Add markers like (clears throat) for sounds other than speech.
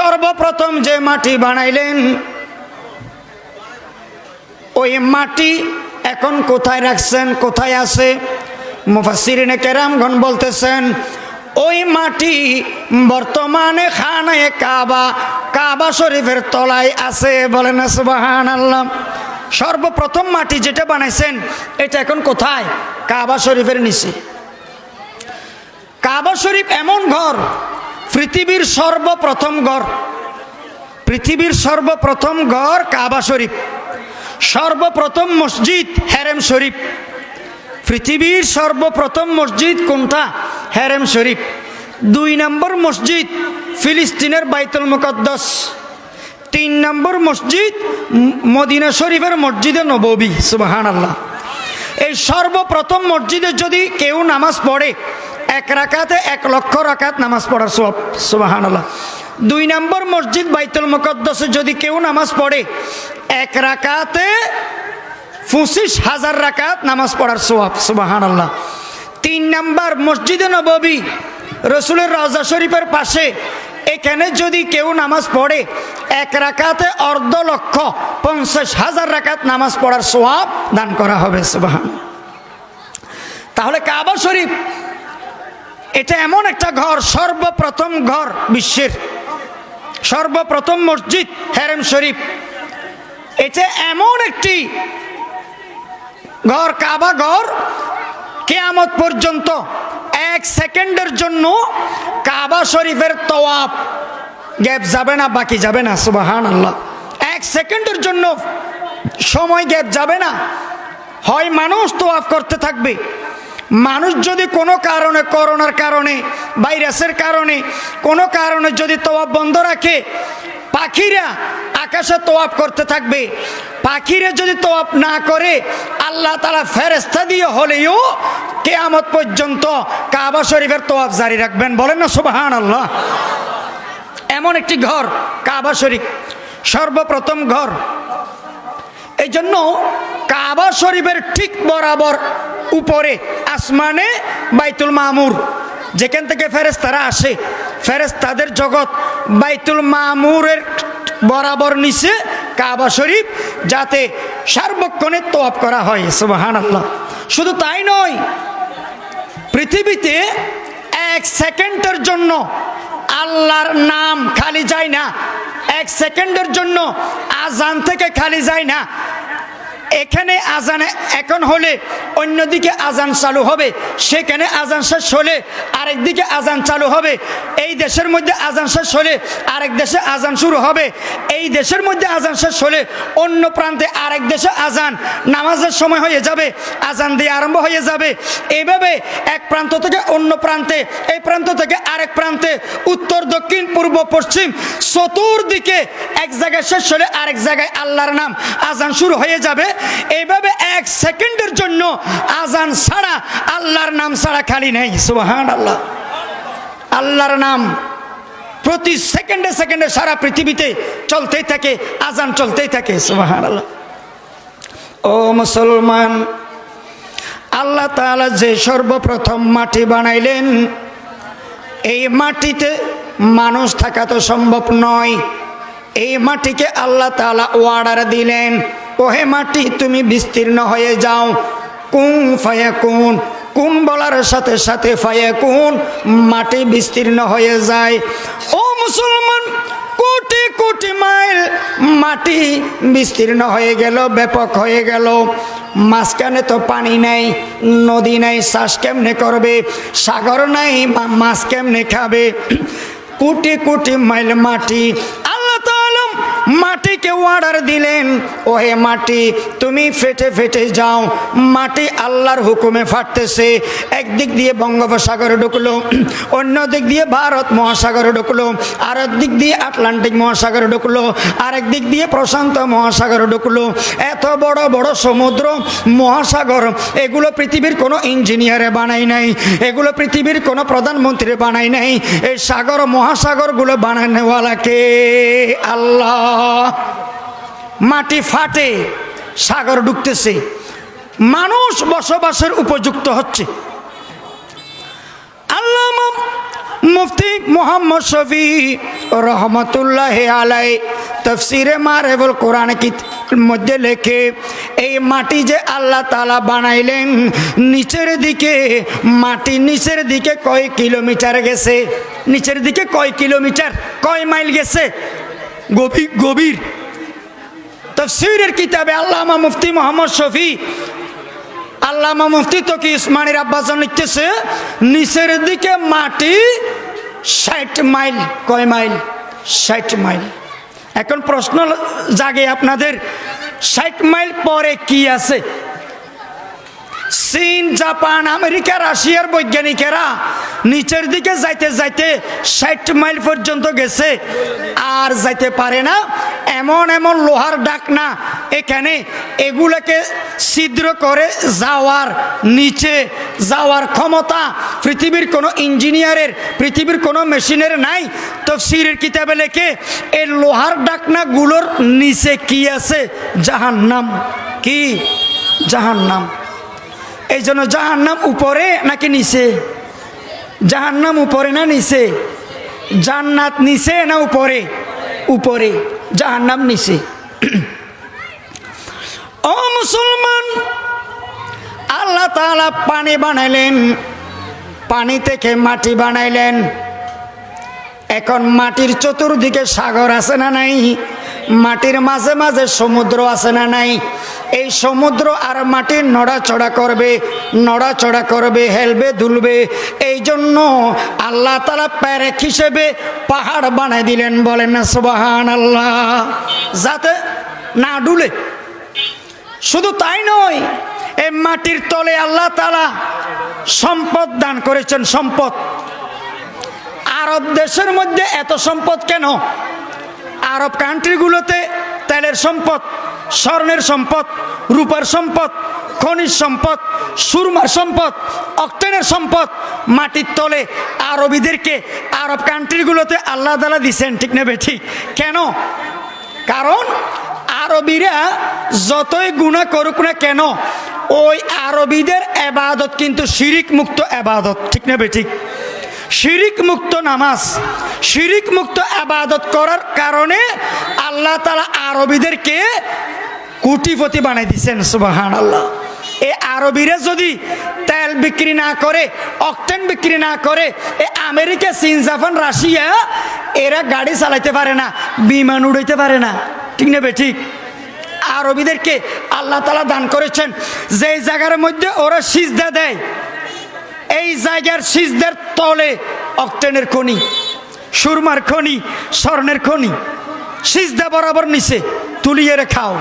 সর্বপ্রথম যে মাটি বানাইলেন, ওই মাটি এখন কোথায় রাখছেন, কোথায় আছে? মুফাসিরিনে কেরামগণ বলতেছেন, ওই মাটি বর্তমানে খানায় কাবা কাবা শরীফের তলায় আছে বলেন সুবাহান আল্লাহ সর্বপ্রথম মাটি যেটা বানাইছেন, এটা এখন কোথায়? কাবা শরীফের নিচে। কাবা শরীফ এমন ঘর পৃথিবীর সর্বপ্রথম ঘর পৃথিবীর সর্বপ্রথম ঘর কাবা শরীফ। সর্বপ্রথম মসজিদ হেরেম শরীফ। পৃথিবীর সর্বপ্রথম মসজিদ কোনটা? হেরেম শরীফ। দুই নম্বর মসজিদ ফিলিস্তিনের বাইতুল মুকদ্দস। তিন নম্বর মসজিদ মদিনা শরীফের মসজিদে নববী সুবাহান আল্লাহ এই সর্বপ্রথম মসজিদে যদি কেউ নামাজ পড়ে এক রাকাতে এক লক্ষ রাকাত নামাজ পড়ার সব সুবাহান আল্লাহ দুই নম্বর মসজিদ বাইতুল মুকদ্দসে যদি কেউ নামাজ পড়ে, এক রাকাতে পঁচিশ হাজার রাকাত নামাজ পড়ার সোয়াব সুবাহান আল্লাহ তিন নম্বর মসজিদে নববী, রসুলের রাজা শরীফের পাশে, এখানে যদি কেউ নামাজ পড়ে, এক রাকাতে অর্ধ লক্ষ পঞ্চাশ হাজার রাকাত নামাজ পড়ার সোয়াব দান করা হবে সুবাহান তাহলে কাবা শরীফ এটা এমন একটা ঘর, সর্বপ্রথম ঘর বিশ্বের। সর্বপ্রথম মসজিদ হেরেম শরীফ। এটা এমন একটি ঘর, কাবা ঘর, কেয়ামত পর্যন্ত এক সেকেন্ডের জন্য কাবা শরীফের তওয়াব। গ্যাপ যাবে না, বাকি যাবে না সুবাহান আল্লাহ এক সেকেন্ডের জন্য সময় গ্যাপ যাবে না। হয় মানুষ তোয়াফ করতে থাকবে মানুষ যদি কোনো কারণে করোনার কারণে, ভাইরাসের কারণে, কোনো কারণে যদি তোয়াব বন্ধ রাখে, পাখিরা আকাশে তোয়াব করতে থাকবে। পাখিরা যদি তোয়াব না করে, আল্লাহ তালা ফেরেস্তা দিয়ে হলেও কেয়ামত পর্যন্ত কাবা শরীফের তোয়াপ জারি রাখবেন। বলেন না সুবাহান আল্লাহ এমন একটি ঘর, কাবা শরীফ, সর্বপ্রথম ঘর। এই জন্য কাবা শরীফের ঠিক বরাবর উপরে, আসমানে বাইতুল মামুর। যেখান থেকে ফেরেস্তারা আসে ফেরেস্তাদের জগৎ বাইতুল মামুরের বরাবর নিচে কাবা শরীফ, যাতে সার্বক্ষণে তোয়াপ করা হয় সুবাহান আল্লাহ শুধু তাই নয়, পৃথিবীতে এক সেকেন্ডের জন্য আল্লাহর নাম খালি যায় না। এক সেকেন্ডের জন্য আজান থেকে খালি যায় না। এখানে আজান এখন হলে অন্যদিকে আজান চালু হবে, সেখানে আজান শেষ হলে আরেক দিকে আজান চালু হবে। এই দেশের মধ্যে আজান শেষ হলে আরেক দেশে আজান শুরু হবে। এই দেশের মধ্যে আজান শেষ হলে অন্য প্রান্তে আরেক দেশে আজান নামাজের সময় হয়ে যাবে, আজান দিয়ে আরম্ভ হয়ে যাবে। এইভাবে এক প্রান্ত থেকে অন্য প্রান্তে, এই প্রান্ত থেকে আরেক প্রান্তে, উত্তর, দক্ষিণ, পূর্ব, পশ্চিম, চতুর্দিকে এক জায়গায় শেষ হলে আরেক জায়গায় আল্লাহর নাম আজান শুরু হয়ে যাবে। এইভাবে এক সেকেন্ডের জন্য আজান ছাড়া আল্লাহর নাম ছাড়া খালি নেই সুবাহান আল্লাহ আল্লাহর নাম প্রতি সেকেন্ডে সেকেন্ডে সারা পৃথিবীতে চলতেই থাকে, আজান চলতেই থাকে সুবাহান আল্লাহ ও মুসলমান, আল্লাহ তাআলা যে সর্বপ্রথম মাটি বানাইলেন, এই মাটিতে মানুষ থাকা তো সম্ভব নয়। এই মাটিকে আল্লাহ তাআলা ওয়ার্ডার দিলেন। ওহে মাটি, তুমি বিস্তীর্ণ হয়ে যাও। কুং ফায়া কুন কুন বলার সাথে সাথে ফায়া কুন, মাটি বিস্তীর্ণ হয়ে যায়। ও মুসলমান, কোটি কোটি মাইল মাটি বিস্তীর্ণ হয়ে গেল, ব্যাপক হয়ে গেল। মাঝখানে তো পানি নাই, নদী নাই, শ্বাস কেমনে করবে? সাগর নাই মাছ কেমনে খাবে? কোটি কোটি মাইল মাটি মাটিকে অর্ডার দিলেন, ওহে মাটি, তুমি ফেটে ফেটে যাও। মাটি আল্লাহর হুকুমে ফাটতেছে। একদিক দিয়ে বঙ্গোপসাগরে ঢুকলো, অন্য দিক দিয়ে ভারত মহাসাগরে ঢুকলো আর দিক দিয়ে আটলান্টিক মহাসাগরে ঢুকলো, আরেক দিক দিয়ে প্রশান্ত মহাসাগরে ঢুকলো। এত বড় বড় সমুদ্র, মহাসাগর, এগুলো পৃথিবীর কোনো ইঞ্জিনিয়ারে বানাই নাই, এগুলো পৃথিবীর কোনো প্রধানমন্ত্রী বানাই নাই। এই সাগর, মহাসাগরগুলো বানানোওয়ালাকে আল্লাহ। মাটি ফাটে, সাগর ঢুকতেছে মানুষ বসবাসের উপযুক্ত হচ্ছে। আল্লাহ মুফতি মোহাম্মদ শফি রহমতুল্লাহ আলাই তফসিরে মারেবুল কোরআন কি মধ্যে লেখে, এই মাটি যে আল্লাহ তালা বানাইলেন, নিচের দিকে, মাটি নিচের দিকে কয় কিলোমিটার গেছে? নিচের দিকে কয় কিলোমিটার, কয় মাইল গেছে? গভীর গভীর। তফসিরের কিতাবে আল্লামা মুফতি মোহাম্মদ শফি, আল্লামা মুফতি তো কি ইসমানের আব্বাসন লিখতেছে, নিচের দিকে মাটি ষাট মাইল, কয় মাইল? ষাট মাইল। এখন প্রশ্ন জাগে আপনাদের, ষাট মাইল পরে কি আছে? চীন, জাপান আমেরিকা রাশিয়ার বৈজ্ঞানিকেরা নিচের দিকে যাইতে যাইতে ষাট মাইল পর্যন্ত গেছে, আর যাইতে পারে না। এমন এমন লোহার ডাক না, এখানে এগুলোকে ছিদ্র করে যাওয়ার নিচে যাওয়ার ক্ষমতা পৃথিবীর কোনো ইঞ্জিনিয়ারের, পৃথিবীর কোনো মেশিনের নাই। তো তফসিরের কিতাবে লেখে এই লোহার ডাকনাগুলোর নিচে কি আছে? জাহান্নাম। কি? জাহান্নাম। এই জন্য জাহান্নাম উপরে নাকি নিচে? জাহান্নাম উপরে না নিচে? জান্নাত নিচে না উপরে? উপরে। জাহান্নাম নিচে। (clears throat) ও মুসলমান, আল্লাহ তাআলা পানি বানাইলেন, পানি থেকে মাটি বানাইলেন। এখন মাটির চতুর্দিকে সাগর আছে না নাই? মাটির মাঝে মাঝে সমুদ্র আছে না নাই? এই সমুদ্র আর মাটির নড়াচড়া করবে নড়াচড়া করবে, হেলবে, দুলবে। এই জন্য আল্লাহ তালা প্যারেক হিসেবে পাহাড় বানাই দিলেন, বলেন না সুবাহান আল্লাহ যাতে না ডুলে। শুধু তাই নয় এই মাটির তলে আল্লাহ তালা সম্পদ দান করেছেন, সম্পদ। আরব দেশের মধ্যে এত সম্পদ কেন? আরব কান্ট্রিগুলোতে তেলের সম্পদ, স্বর্ণের সম্পদ, রূপার সম্পদ, খনিজ সম্পদ, সুরমার সম্পদ, অক্টেনের সম্পদ মাটির তলে আরবিদেরকে আরব কান্ট্রিগুলোতে আল্লাহ তালা দিছেন, ঠিক নেবে ঠিক কেন? কারণ আরবিরা যতই গুণা করুক না কেন, ওই আরবিদের এবাদত কিন্তু শিরিক মুক্ত এবাদত, ঠিক নেবে ঠিক শিরিক মুক্ত নামাজ শিরিক মুক্ত আবাদত করার কারণে আল্লাহ তালা আরবিদেরকে কোটিপতি বানাই দিচ্ছেন সুবাহান আল্লাহ এ আরবিরা যদি তেল বিক্রি না করে, অকটেন বিক্রি না করে এ আমেরিকা, চীন, জাপান, রাশিয়া, এরা গাড়ি চালাইতে পারে না, বিমান উড়াইতে পারে না। ঠিক নেবে ঠিক? আরবিদেরকে আল্লাহ তালা দান করেছেন, যেই জায়গার মধ্যে ওরা সিজদা দেয় এই জায়গার সিজদের তলে অক্টেনের খনি, সুরমার খনি, স্বর্ণের খনি। সিজদা বরাবর নিচে তুলিয়ে রে খাও